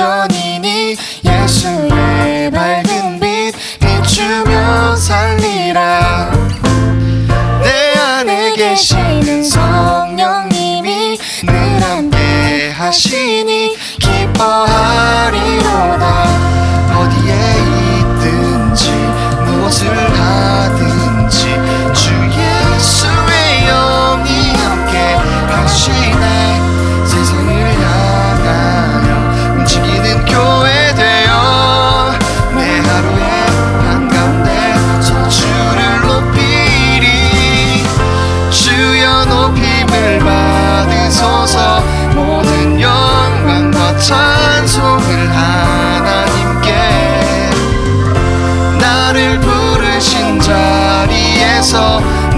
온전히니 예수의 밝은 빛 비추며 살리라. 내 안에 계시는 성령님이 늘 함께 하시니 saw